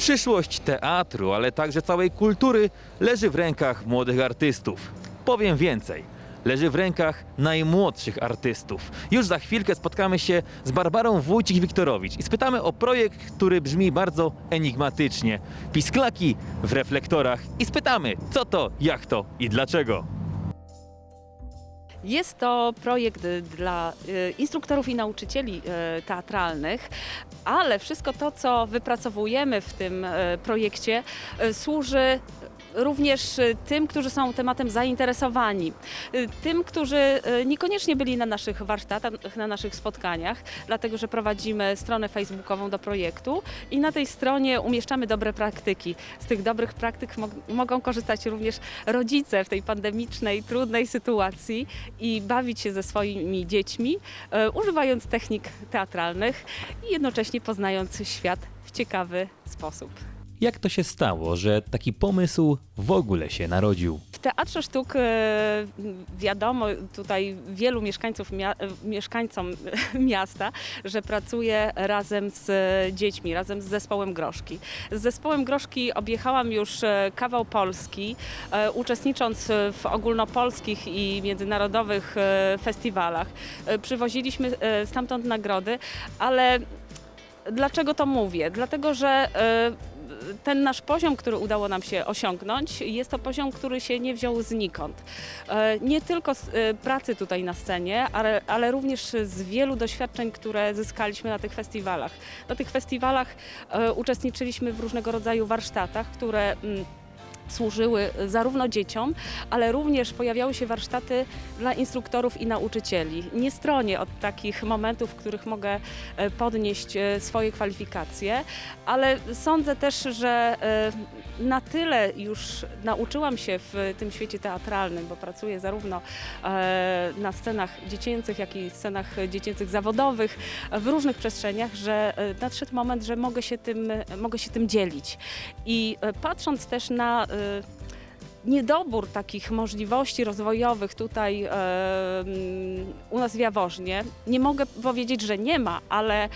Przyszłość teatru, ale także całej kultury leży w rękach młodych artystów. Powiem więcej. Leży w rękach najmłodszych artystów. Już za chwilkę spotkamy się z Barbarą Wójcik-Wiktorowicz i spytamy o projekt, który brzmi bardzo enigmatycznie. Pisklaki w reflektorach i spytamy, co to, jak to i dlaczego. Jest to projekt dla y, instruktorów i nauczycieli y, teatralnych, ale wszystko to, co wypracowujemy w tym y, projekcie, y, służy również y, tym, którzy są tematem zainteresowani, y, tym, którzy y, niekoniecznie byli na naszych warsztatach, na naszych spotkaniach, dlatego że prowadzimy stronę facebookową do projektu i na tej stronie umieszczamy dobre praktyki. Z tych dobrych praktyk mo- mogą korzystać również rodzice w tej pandemicznej, trudnej sytuacji i bawić się ze swoimi dziećmi, używając technik teatralnych i jednocześnie poznając świat w ciekawy sposób. Jak to się stało, że taki pomysł w ogóle się narodził? W Teatrze Sztuk e, wiadomo tutaj wielu mieszkańców e, mieszkańcom miasta, że pracuje razem z dziećmi, razem z zespołem Groszki. Z zespołem Groszki objechałam już e, kawał Polski, uczestnicząc w ogólnopolskich i międzynarodowych festiwalach. Przywoziliśmy stamtąd nagrody, ale dlaczego to mówię? Dlatego, że ten nasz poziom, który udało nam się osiągnąć, jest to poziom, który się nie wziął znikąd. E, Nie tylko z e, pracy tutaj na scenie, ale, ale również z wielu doświadczeń, które zyskaliśmy na tych festiwalach. Na tych festiwalach e, uczestniczyliśmy w różnego rodzaju warsztatach, które mm, służyły zarówno dzieciom, ale również pojawiały się warsztaty dla instruktorów i nauczycieli. Nie stronię od takich momentów, w których mogę e, podnieść e, swoje kwalifikacje, ale sądzę też, że e, na tyle już nauczyłam się w tym świecie teatralnym, bo pracuję zarówno na scenach dziecięcych, jak i scenach dziecięcych zawodowych w różnych przestrzeniach, że nadszedł moment, że mogę się tym, mogę się tym dzielić. I patrząc też na niedobór takich możliwości rozwojowych tutaj e, mm, u nas w Jaworznie, nie mogę powiedzieć, że nie ma, ale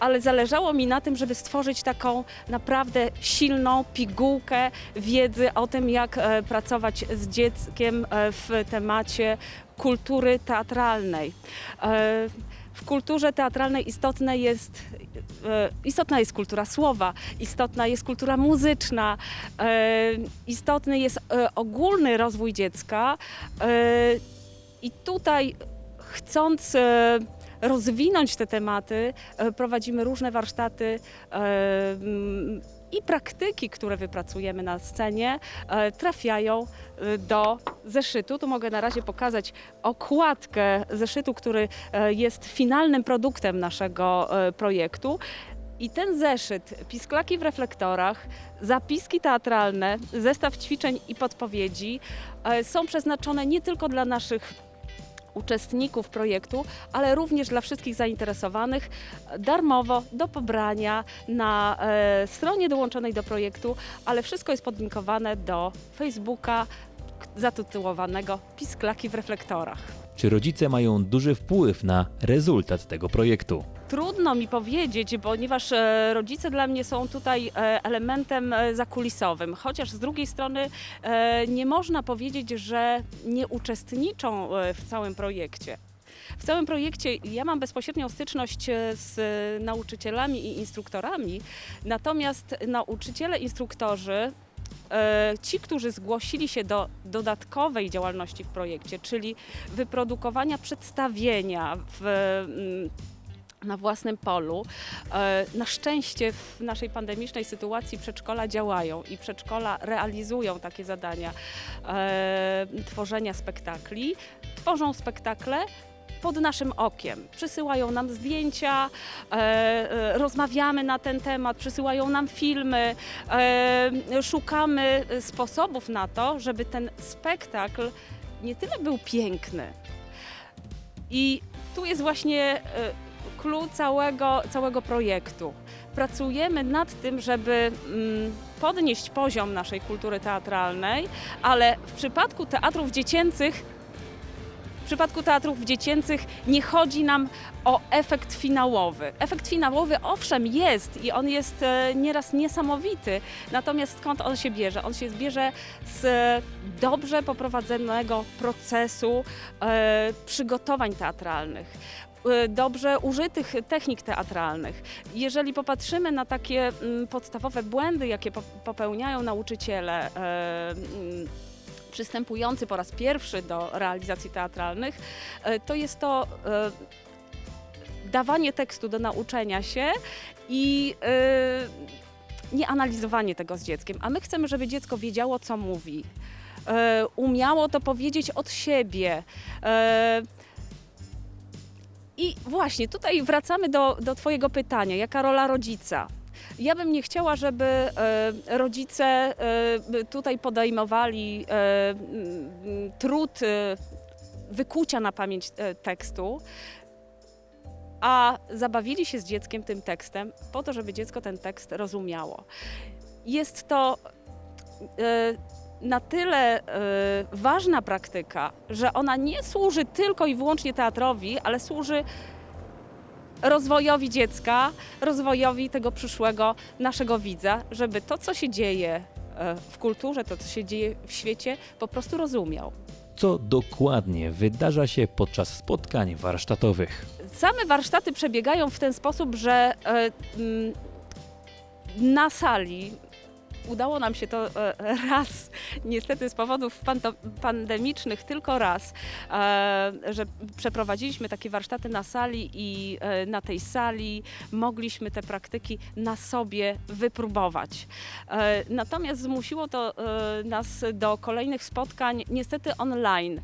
ale zależało mi na tym, żeby stworzyć taką naprawdę silną pigułkę wiedzy o tym, jak e, pracować z dzieckiem e, w temacie kultury teatralnej. E, w kulturze teatralnej istotne jest, e, istotna jest kultura słowa, istotna jest kultura muzyczna, e, istotny jest e, ogólny rozwój dziecka. I tutaj chcąc rozwinąć te tematy, prowadzimy różne warsztaty i praktyki, które wypracujemy na scenie, e, trafiają e, do zeszytu. Tu mogę na razie pokazać okładkę zeszytu, który e, jest finalnym produktem naszego projektu. I ten zeszyt, pisklaki w reflektorach, zapiski teatralne, zestaw ćwiczeń i podpowiedzi są przeznaczone nie tylko dla naszych uczestników projektu, ale również dla wszystkich zainteresowanych darmowo do pobrania na e, stronie dołączonej do projektu, ale wszystko jest podlinkowane do Facebooka zatytułowanego Pisklaki w reflektorach. Czy rodzice mają duży wpływ na rezultat tego projektu? Trudno mi powiedzieć, ponieważ e, rodzice dla mnie są tutaj e, elementem e, zakulisowym, chociaż z drugiej strony nie można powiedzieć, że nie uczestniczą w całym projekcie. W całym projekcie ja mam bezpośrednią styczność z nauczycielami i instruktorami, natomiast nauczyciele, instruktorzy ci, którzy zgłosili się do dodatkowej działalności w projekcie, czyli wyprodukowania przedstawienia w, mm, na własnym polu. E, Na szczęście w naszej pandemicznej sytuacji przedszkola działają i przedszkola realizują takie zadania e, tworzenia spektakli. Tworzą spektakle pod naszym okiem. Przysyłają nam zdjęcia, e, e, rozmawiamy na ten temat, przysyłają nam filmy, e, szukamy sposobów na to, żeby ten spektakl nie tyle był piękny. I tu jest właśnie clue całego, całego projektu. Pracujemy nad tym, żeby mm, podnieść poziom naszej kultury teatralnej, ale w przypadku teatrów dziecięcych przypadku teatrów dziecięcych nie chodzi nam o efekt finałowy. Efekt finałowy owszem jest i on jest e, nieraz niesamowity, natomiast skąd on się bierze? On się bierze z dobrze poprowadzonego procesu e, przygotowań teatralnych e, dobrze użytych technik teatralnych. Jeżeli popatrzymy na takie mm, podstawowe błędy, jakie po- popełniają nauczyciele, mm, przystępujący po raz pierwszy do realizacji teatralnych, e, to jest to e, dawanie tekstu do nauczenia się i e, nie analizowanie tego z dzieckiem. A my chcemy, żeby dziecko wiedziało, co mówi. Umiało to powiedzieć od siebie. I właśnie tutaj wracamy do, do Twojego pytania, jaka rola rodzica? Ja bym nie chciała, żeby e, rodzice e, tutaj podejmowali e, trud wykucia na pamięć tekstu, a zabawili się z dzieckiem tym tekstem po to, żeby dziecko ten tekst rozumiało. Jest to na tyle ważna praktyka, że ona nie służy tylko i wyłącznie teatrowi, ale służy rozwojowi dziecka, rozwojowi tego przyszłego naszego widza, żeby to, co się dzieje e, w kulturze, to, co się dzieje w świecie, po prostu rozumiał. Co dokładnie wydarza się podczas spotkań warsztatowych? Same warsztaty przebiegają w ten sposób, że e, na sali udało nam się to e, raz, niestety z powodów pandemicznych, tylko raz, e, że przeprowadziliśmy takie warsztaty na sali i e, na tej sali mogliśmy te praktyki na sobie wypróbować. Natomiast zmusiło to nas do kolejnych spotkań, niestety online.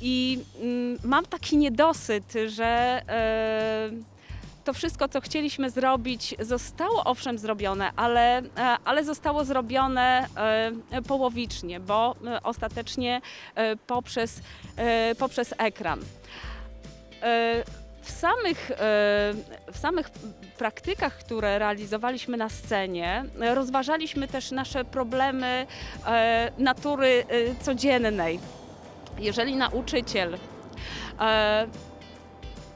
I mm, mam taki niedosyt, że to wszystko, co chcieliśmy zrobić, zostało owszem zrobione, ale, e, ale zostało zrobione e, połowicznie, bo e, ostatecznie poprzez, poprzez ekran. W samych, w samych praktykach, które realizowaliśmy na scenie, rozważaliśmy też nasze problemy natury codziennej. Jeżeli nauczyciel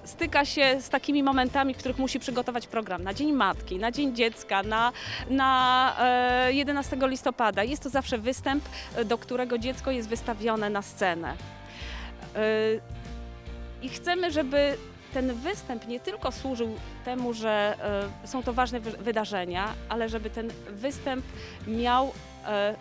styka się z takimi momentami, w których musi przygotować program na Dzień Matki, na Dzień Dziecka, na, na e, 11 listopada. Jest to zawsze występ, e, do którego dziecko jest wystawione na scenę. E, I chcemy, żeby ten występ nie tylko służył temu, że e, są to ważne wy- wydarzenia, ale żeby ten występ miał e,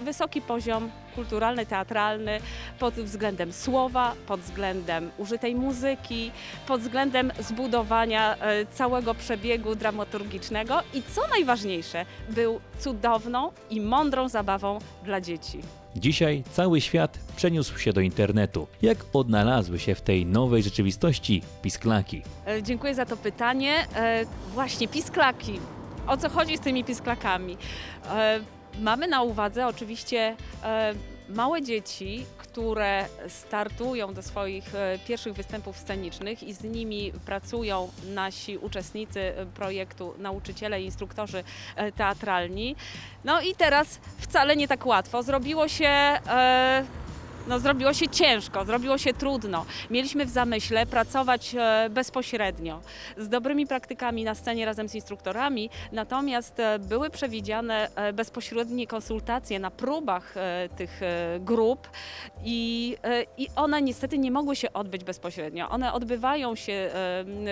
wysoki poziom kulturalny, teatralny pod względem słowa, pod względem użytej muzyki, pod względem zbudowania e, całego przebiegu dramaturgicznego i co najważniejsze, był cudowną i mądrą zabawą dla dzieci. Dzisiaj cały świat przeniósł się do internetu. Jak odnalazły się w tej nowej rzeczywistości pisklaki? E, Dziękuję za to pytanie. E, Właśnie pisklaki. O co chodzi z tymi pisklakami? Mamy na uwadze oczywiście e, małe dzieci, które startują do swoich e, pierwszych występów scenicznych i z nimi pracują nasi uczestnicy e, projektu, nauczyciele instruktorzy teatralni. No i teraz wcale nie tak łatwo. Zrobiło się. No, zrobiło się ciężko, zrobiło się trudno. Mieliśmy w zamyśle pracować e, bezpośrednio z dobrymi praktykami na scenie razem z instruktorami, natomiast e, były przewidziane e, bezpośrednie konsultacje na próbach tych grup i, i one niestety nie mogły się odbyć bezpośrednio. One odbywają się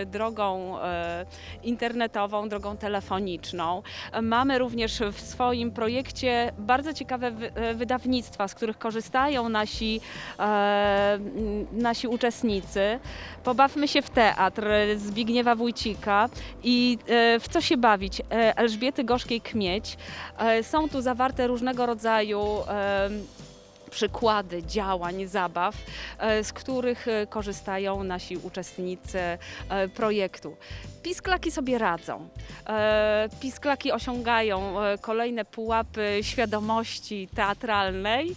drogą internetową, drogą telefoniczną. Mamy również w swoim projekcie bardzo ciekawe wy- wydawnictwa, z których korzystają nasi, e, m, nasi uczestnicy. Pobawmy się w teatr Zbigniewa Wójcika i e, w co się bawić? E, Elżbiety Gorzkiej-Kmieć. E, Są tu zawarte różnego rodzaju e, przykłady działań, zabaw, e, z których e, korzystają nasi uczestnicy e, projektu. Pisklaki sobie radzą. E, Pisklaki osiągają e, kolejne pułapy świadomości teatralnej.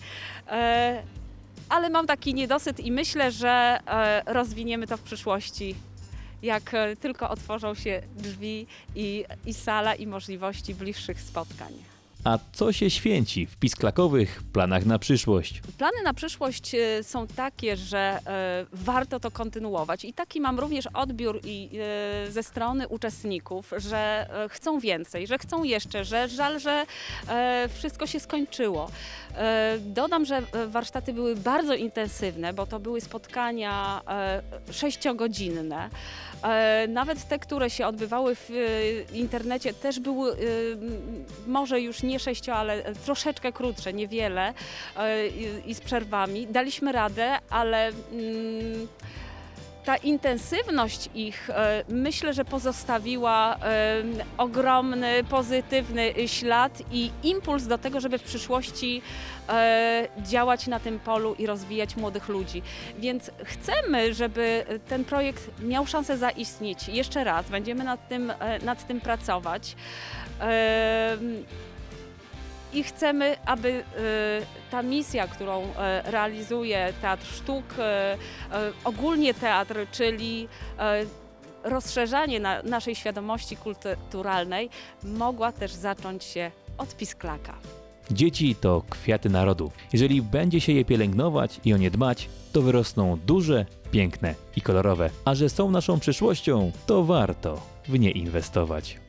Ale mam taki niedosyt i myślę, że e, rozwiniemy to w przyszłości jak e, tylko otworzą się drzwi i, i sala i możliwości bliższych spotkań. A co się święci w pisklakowych planach na przyszłość? Plany na przyszłość e, są takie, że e, warto to kontynuować i taki mam również odbiór i, e, ze strony uczestników, że chcą więcej, że chcą jeszcze, że żal, że wszystko się skończyło. Dodam, że warsztaty były bardzo intensywne, bo to były spotkania sześciogodzinne. Nawet te, które się odbywały w internecie, też były może już sześcio, ale e, troszeczkę krótsze, niewiele e, i, z przerwami. Daliśmy radę, ale mm, ta intensywność ich e, myślę, że pozostawiła ogromny, pozytywny ślad i impuls do tego, żeby w przyszłości działać na tym polu i rozwijać młodych ludzi. Więc chcemy, żeby ten projekt miał szansę zaistnieć. Jeszcze raz, będziemy nad tym, nad tym pracować. I chcemy, aby e, ta misja, którą e, realizuje Teatr Sztuk, e, e, ogólnie teatr, czyli rozszerzanie na, naszej świadomości kulturalnej, mogła też zacząć się od Pisklaka. Dzieci to kwiaty narodu. Jeżeli będzie się je pielęgnować i o nie dbać, to wyrosną duże, piękne i kolorowe. A że są naszą przyszłością, to warto w nie inwestować.